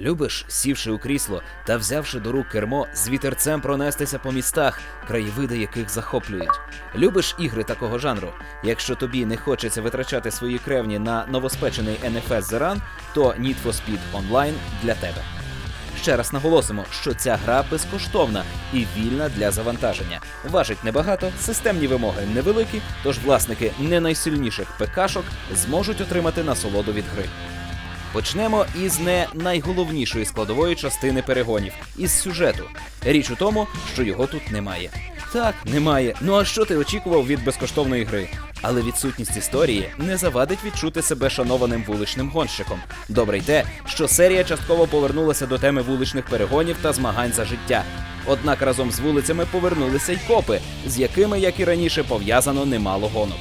Любиш, сівши у крісло та взявши до рук кермо, з вітерцем пронестися по містах, краєвиди яких захоплюють. Любиш ігри такого жанру. Якщо тобі не хочеться витрачати свої кревні на новоспечений NFS The Run, то Need for Speed Online для тебе. Ще раз наголосимо, що ця гра безкоштовна і вільна для завантаження. Важить небагато, системні вимоги невеликі, тож власники не найсильніших ПКшок зможуть отримати насолоду від гри. Почнемо із не найголовнішої складової частини перегонів із сюжету. Річ у тому, що його тут немає. Так, немає. Ну а що ти очікував від безкоштовної гри? Але відсутність історії не завадить відчути себе шанованим вуличним гонщиком. Добре й те, що серія частково повернулася до теми вуличних перегонів та змагань за життя. Однак разом з вулицями повернулися й копи, з якими, як і раніше, пов'язано немало гонок.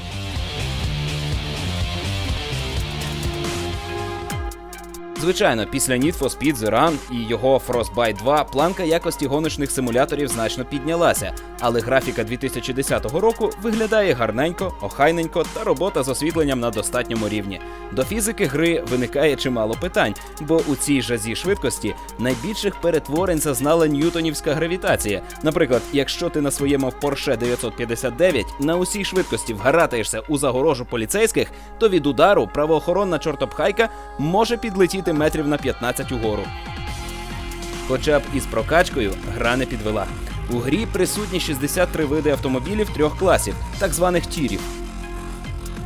Звичайно, після Need for Speed The Run і його Frostbite 2 планка якості гоночних симуляторів значно піднялася, але графіка 2010 року виглядає гарненько, охайненько та робота з освітленням на достатньому рівні. До фізики гри виникає чимало питань, бо у цій жазі швидкості найбільших перетворень зазнала ньютонівська гравітація. Наприклад, якщо ти на своєму Porsche 959 на усій швидкості вгаратаєшся у загорожу поліцейських, то від удару правоохоронна чортопхайка може підлетіти метрів на 15 угору. Хоча б із прокачкою гра не підвела. У грі присутні 63 види автомобілів трьох класів, так званих тірів.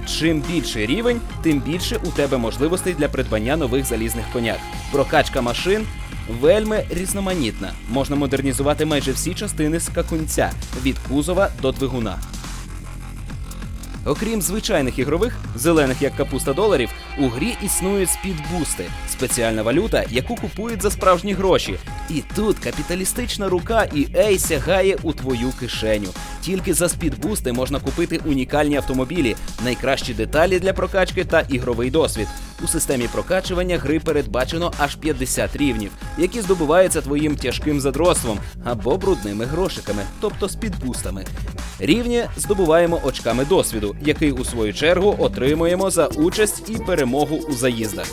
Чим більший рівень, тим більше у тебе можливостей для придбання нових залізних коняк. Прокачка машин вельми різноманітна. Можна модернізувати майже всі частини скакунця від кузова до двигуна. Окрім звичайних ігрових, зелених як капуста доларів, у грі існують спідбусти спеціальна валюта, яку купують за справжні гроші. І тут капіталістична рука EA сягає у твою кишеню. Тільки за спідбусти можна купити унікальні автомобілі, найкращі деталі для прокачки та ігровий досвід. У системі прокачування гри передбачено аж 50 рівнів, які здобуваються твоїм тяжким задротством або брудними грошиками, тобто з спідбустами. Рівні здобуваємо очками досвіду, який у свою чергу отримуємо за участь і перемогу у заїздах.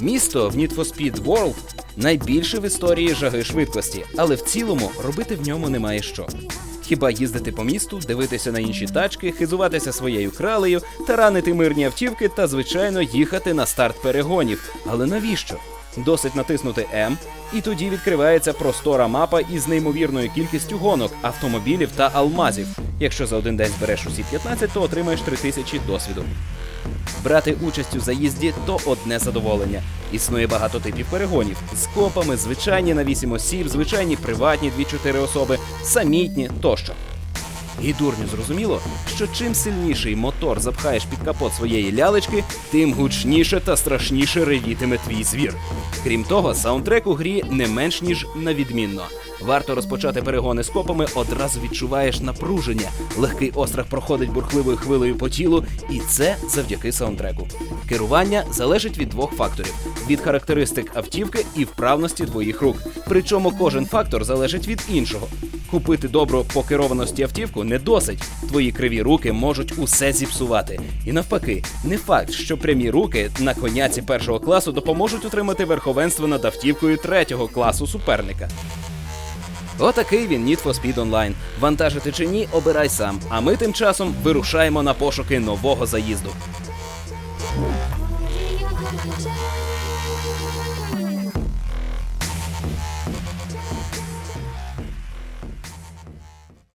Місто в Need for Speed World найбільше в історії жаги швидкості, але в цілому робити в ньому немає що. Хіба їздити по місту, дивитися на інші тачки, хизуватися своєю кралею, таранити мирні автівки та, звичайно, їхати на старт перегонів. Але навіщо? Досить натиснути М, і тоді відкривається простора мапа із неймовірною кількістю гонок, автомобілів та алмазів. Якщо за один день збереш усі 15, то отримаєш 3000 досвіду. Брати участь у заїзді то одне задоволення. Існує багато типів перегонів з копами, звичайні на 8 осіб, звичайні приватні 2-4 особи, самітні тощо. І дурню зрозуміло, що чим сильніший мотор запхаєш під капот своєї лялечки, тим гучніше та страшніше ревітиме твій звір. Крім того, саундтрек у грі не менш ніж на відмінно. Варто розпочати перегони з копами, одразу відчуваєш напруження. Легкий острах проходить бурхливою хвилею по тілу, і це завдяки саундтреку. Керування залежить від двох факторів: від характеристик автівки і вправності твоїх рук. Причому кожен фактор залежить від іншого. Купити добру покерованості автівку не досить. Твої криві руки можуть усе зіпсувати. І навпаки, не факт, що прямі руки на коняці першого класу допоможуть отримати верховенство над автівкою третього класу суперника. Отакий він Need for Speed Online. Вантажити чи ні, обирай сам. А ми тим часом вирушаємо на пошуки нового заїзду.